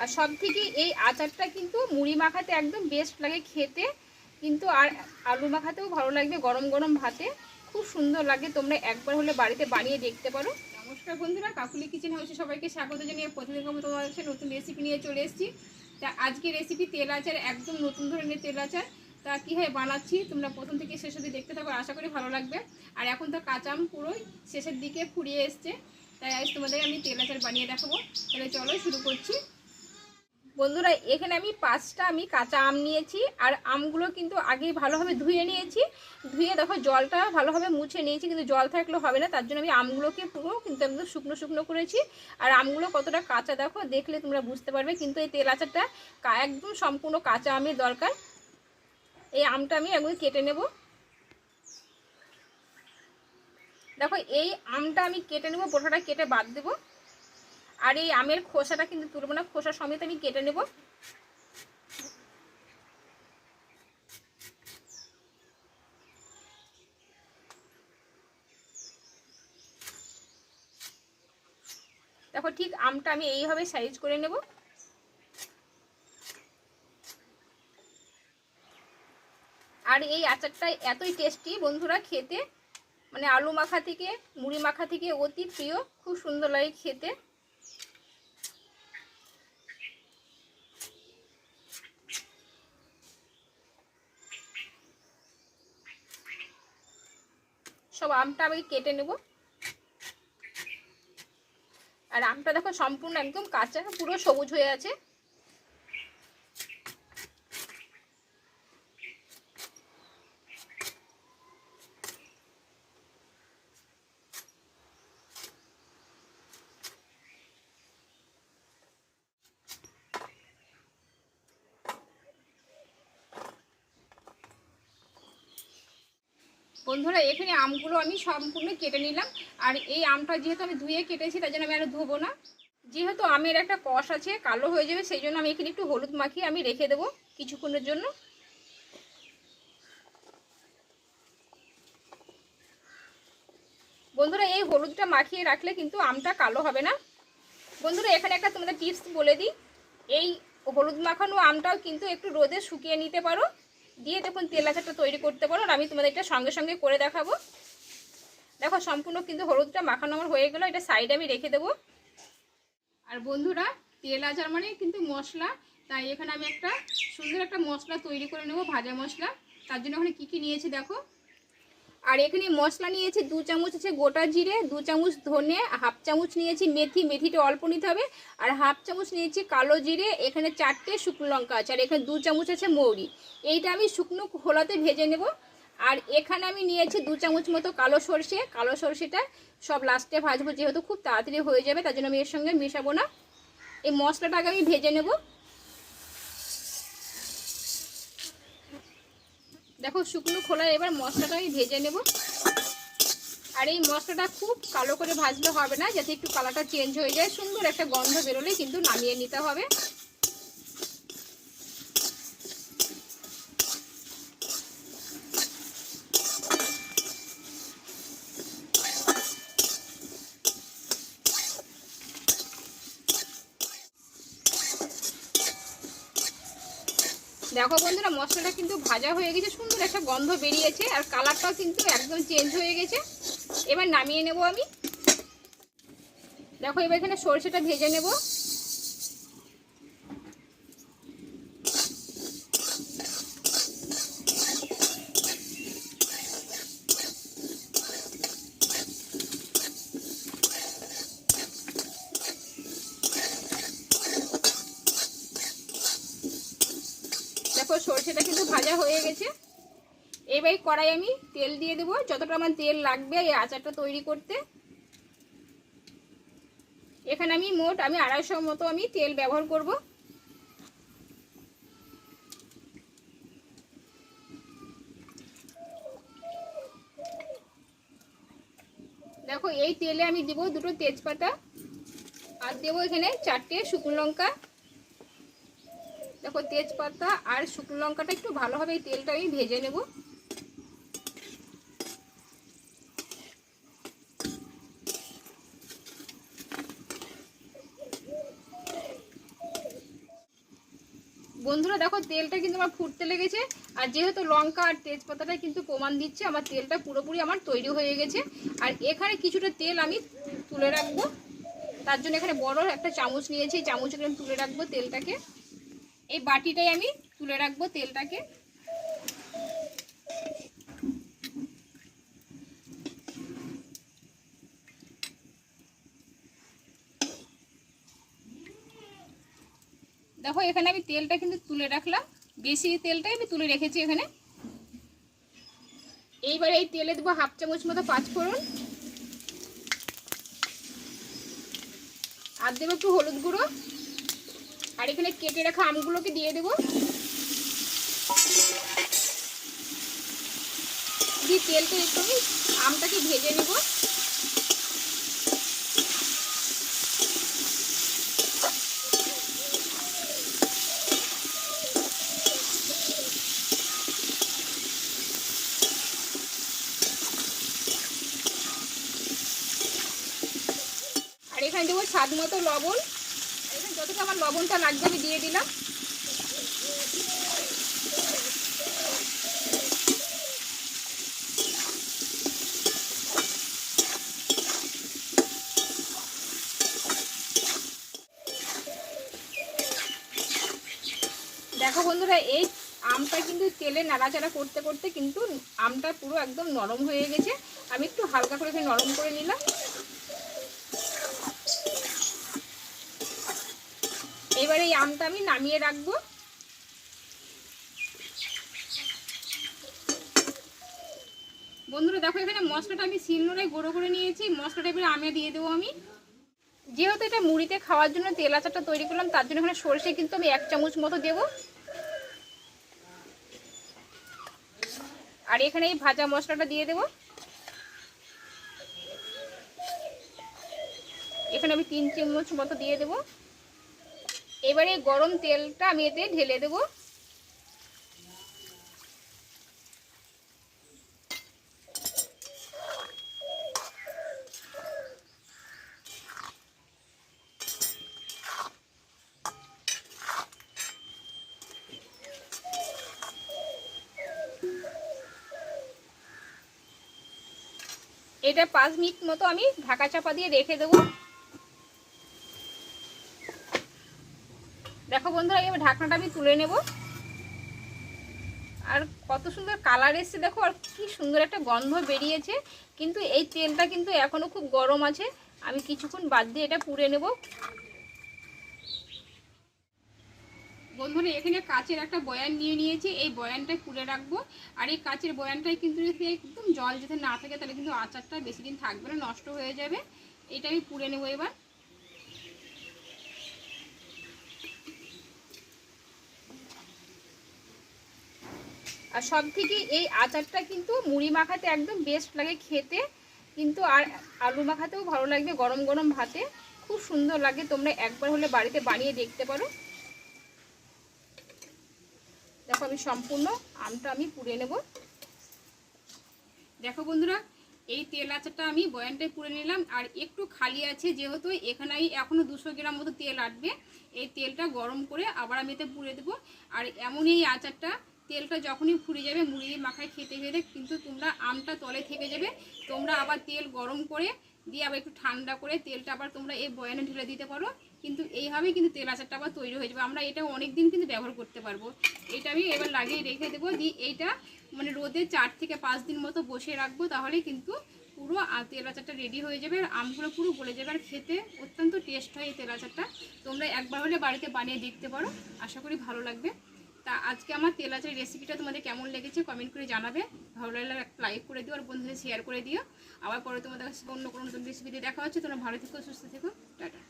আর সব থেকে এই আচারটা কিন্তু মুড়ি মাখাতে একদম বেস্ট লাগে খেতে। কিন্তু আর আলু মাখাতেও ভালো লাগবে গরম গরম ভাতে। খুব সুন্দর লাগে, তোমরা একবার হলে বাড়িতে বানিয়ে দেখতে পারো। নমস্কার বন্ধুরা, কাকুলি কিচেন হাউসে সবাইকে স্বাগত জানিয়ে প্রতিদিন তোমার কাছে নতুন রেসিপি নিয়ে চলে এসেছি। তা আজকে রেসিপি তেল আচার, একদম নতুন ধরনের তেল আচার। তা কীভাবে বানাচ্ছি, তোমরা প্রথম থেকে শেষ অবধি দেখতে থাকো, আশা করি ভালো লাগবে। আর এখন তো কাঁচা আম পুরোই শেষের দিকে ফুরিয়ে এসছে। তাই আজ তোমাদের আমি তেল আচার বানিয়ে দেখাবো। তাহলে চলো শুরু করছি। বন্ধুরা, এখানে আমি পাঁচটা আমি কাঁচা আম নিয়েছি, আর আমগুলো কিন্তু আগেই ভালোভাবে ধুয়ে নিয়েছি। ধুয়ে দেখো, জলটা ভালোভাবে মুছে নিয়েছি, কিন্তু জল থাকলে হবে না, তার জন্য আমি আমগুলোকে পুরো কিন্তু একদম শুকনো শুকনো করেছি। আর আমগুলো কতটা কাঁচা দেখো, দেখলে তোমরা বুঝতে পারবে, কিন্তু এই তেল আচারটা একদম সম্পূর্ণ কাঁচা আমের দরকার। এই আমটা আমি একদম কেটে নেব। দেখো, এই আমটা আমি কেটে নেব বোটাটা কেটে বাদ দেবো। আর এই আমের খোসাটা কিন্তু তুলবো না খোসা সমেত আমি কেটে নেব। দেখো ঠিক আমটা আমি এইভাবে সাইজ করে নেব। আর এই আচারটা এতই টেস্টি বন্ধুরা খেতে মানে আলু মাখা থেকে, মুড়ি মাখা থেকে অতি প্রিয়, খুব সুন্দর লাগে খেতে। সব আমটা আমি কেটে নেব। আর আমটা দেখো সম্পূর্ণ একদম কাঁচা, পুরো সবুজ হয়ে আছে। বন্ধুরা, এখানে আমগুলো আমি সম্পূর্ণ কেটে নিলাম। আর এই আমটা যেহেতু আমি ধুয়ে কেটেছি, তার জন্য আমি আর ধোবো না। যেহেতু আমের একটা কষ আছে, কালো হয়ে যাবে, সেই জন্য আমি এখানে একটু হলুদ মাখিয়ে আমি রেখে দেবো কিছুক্ষণের জন্য। বন্ধুরা, এই হলুদটা মাখিয়ে রাখলে কিন্তু আমটা কালো হবে না। বন্ধুরা, এখানে একটা তোমাদের টিপস বলে দিই। এই হলুদ মাখানো আমটাও কিন্তু একটু রোদে শুকিয়ে নিতে পারো। দিয়ে দেখুন তেল আচারটা তৈরি করতে পারো আমি তোমাদের এটা সঙ্গে সঙ্গে করে দেখাবো। দেখো, সম্পূর্ণ কিন্তু হলুদটা মাখানো আমার হয়ে গেলো, এটা সাইডে আমি রেখে দেবো। আর বন্ধুরা, তেল আচার মানে কিন্তু মশলা। তাই এখানে আমি একটা সুন্দর একটা মশলা তৈরি করে নেব, ভাজা মশলা। তার জন্য ওখানে কী কী নিয়েছি দেখো? আর এখানে মশলা নিয়েছি দু চামচ আছে গোটা জিরে, দু চামচ ধনে, হাফ চামচ নিয়েছি মেথি, মেথিটা অল্প নিতে হবে। আর হাফ চামচ নিয়েছি কালো জিরে, এখানে চারটে শুকনো লঙ্কা আছে আর এখানে দু চামচ আছে মৌরি। এইটা আমি শুকনো খোলাতে ভেজে নেব। আর এখানে আমি নিয়েছি দু চামচ মতো কালো সর্ষে। কালো সর্ষেটা সব লাস্টে ভাজবো, যেহেতু খুব তাড়াতাড়ি হয়ে যাবে, তার জন্য আমি এর সঙ্গে মেশাবো না। এই মশলাটাকে আমি ভেজে নেব। দেখো শুকনো খোলা এবার মশলাটা আমি ভেজে নেব। আর এই মশলাটা খুব কালো করে ভাজলে হবে না, যাতে একটু কালারটা চেঞ্জ হয়ে যায়। সুন্দর একটা গন্ধ বেরোলে কিন্তু নামিয়ে নিতে হবে। দেখো বন্ধুরা, মশলাটা কিন্তু ভাজা হয়ে গেছে, সুন্দর একটা গন্ধ বেরিয়েছে, আর কালারটাও কিন্তু একদম চেঞ্জ হয়ে গেছে। এবার নামিয়ে নেব আমি। দেখো, এবার এখানে সরষেটা ভেজে নেব। দেখো সরষেটা কিন্তু ভাজা হয়ে গেছে। এবার কড়াই আমি তেল দিয়ে দেবো। যতটা আমার তেল লাগবে এই আচারটা তৈরি করতে। এখানে আমি মোট আমি আড়াইশো মতো আমি তেল ব্যবহার করব। দেখো এই তেলে আমি দেবো দুটো তেজপাতা। আর দেবো এখানে চারটে শুকনো লঙ্কা। দেখো তেজপাতা আর শুকনো লঙ্কাটা একটু ভালোভাবে এই তেলটা আমি ভেজে নেব। বন্ধুরা দেখো তেলটা কিন্তু আমার ফুটতে লেগেছে, আর যেহেতু লঙ্কা আর তেজপাতাটা কিন্তু প্রমাণ দিচ্ছে, আমার তেলটা পুরোপুরি আমার তৈরি হয়ে গেছে। আর এখানে কিছুটা তেল আমি তুলে রাখব। তার জন্য এখানে বড় একটা চামচ নিয়েছি চামচ এখানে তুলে রাখব তেলটাকে। এই বাটিটাই আমি তুলে রাখব তেলটাকে। দেখো, এখানে আমি তেলটা কিন্তু তুলে রাখলাম। বেশি তেলটাই আমি তুলে রেখেছি এখানে। এইবার এই তেলে দেবো হাফ চামচ মতো পাঁচফোড়ন। আর দেবো একটু হলুদ গুঁড়ো। আর এখানে কেটে রাখা আমগুলোকে দিয়ে দেবো। দিয়ে তেলটা একটু আমি আমটাকে ভেজে নেব। আর এখানে দেবো স্বাদ মতো লবণ। যতটা আমার লবণটা লাগবে, আমি দিয়ে দিলাম। দেখো বন্ধুরা, এই আমটা কিন্তু তেলে নাড়াচাড়া করতে করতে কিন্তু আমটা পুরো একদম নরম হয়ে গেছে। আমি একটু হালকা করে নরম করে নিলাম। এবারে এই আমটা আমি নামিয়ে রাখব। বন্ধুরা, দেখো এখানে মশলাটা আমি শিলনোড়ায় গুঁড়ো করে নিয়েছি। মশলাটা এবারে আমে দিয়ে দেবো আমি। যেহেতু এটা মুড়িতে খাওয়ার জন্য তেল আচারটা তৈরি করলাম, তার জন্য এখানে সরষে কিন্তু আমি এক চামচ মতো দেবো। আর এখানে এই ভাজা মশলাটা দিয়ে দেবো। এখানে আমি তিন চামচ মতো দিয়ে দেবো। এবারে গরম তেলটা আমি এতে ঢেলে দেবো। এটা পাঁচ মিনিট মতো আমি ঢাকা চাপা দিয়ে রেখে দেবো। দেখো বন্ধুরা এবার ঢাকনাটা আমি তুলে নেব। আর কত সুন্দর কালার এসছে, দেখো, আর কি সুন্দর একটা গন্ধ বেরিয়েছে। কিন্তু এই তেলটা কিন্তু এখনও খুব গরম আছে। আমি কিছুক্ষণ বাদ দিয়ে এটা পুড়ে নেব। বন্ধুরা, এখানে কাচের একটা বয়ান নিয়ে নিয়েছি। এই বয়ানটা পুড়ে রাখব। আর এই কাচের বয়ানটাই কিন্তু একদম জল যদি না থাকে, তাহলে কিন্তু আচারটা বেশি দিন থাকবে না, নষ্ট হয়ে যাবে। এটা আমি পুড়ে নেব এবার। আর সব থেকে এই আচারটা কিন্তু মুড়ি মাখাতে একদম বেস্ট লাগে খেতে। কিন্তু আর আলু মাখাতেও ভালো লাগবে গরম গরম ভাতে। খুব সুন্দর লাগে, তোমরা একবার হলে বাড়িতে বানিয়ে দেখতে পারো। দেখো আমি সম্পূর্ণ আমটা আমি পুড়ে নেব। দেখো বন্ধুরা, এই তেল আচারটা আমি বয়ানটায় পুড়ে নিলাম। আর একটু খালি আছে যেহেতু এখানে এখনও দুশো গ্রাম মতো তেল আটবে। এই তেলটা গরম করে আবার আমি এতে পুড়ে দেবো। আর এমনই এই আচারটা তেলটা যখনই ফুরে যাবে, মুড়ি মাখায় খেতে খেতে কিন্তু তোমরা আমটা তলে থেকে যাবে, তোমরা আবার তেল গরম করে দিয়ে আবার একটু ঠান্ডা করে তেলটা আবার তোমরা এই বয়ানে ঢেলে দিতে পারো। কিন্তু এইভাবেই কিন্তু তেল আচারটা আবার তৈরি হয়ে যাবে। আমরা এটা অনেক দিন কিন্তু ব্যবহার করতে পারব। এটা আমি এবার লাগিয়ে রেখে দেবো। দিয়ে এইটা মানে রোদে চার থেকে পাঁচ দিন মতো বসে রাখব তাহলে কিন্তু পুরো তেল আচারটা রেডি হয়ে যাবে। আর আমগুলো পুরো গলে যাবে। আর খেতে অত্যন্ত টেস্ট হয় এই তেল আচারটা। তোমরা একবার হলে বাড়িতে বানিয়ে দেখতে পারো। আশা করি ভালো লাগবে। তা আজকে আমার তেল আচারের রেসিপিটা তোমাদের কেমন লেগেছে কমেন্ট করে জানাবে। ভালো লাগলে একটা লাইক করে দিও আর বন্ধুদের শেয়ার করে দিও। আবার পরে তোমাদের কাছে অন্য কোনো নতুন রেসিপিতে দেখা হচ্ছে। তোমরা ভালো থেকো, সুস্থ থেকো। টাটা।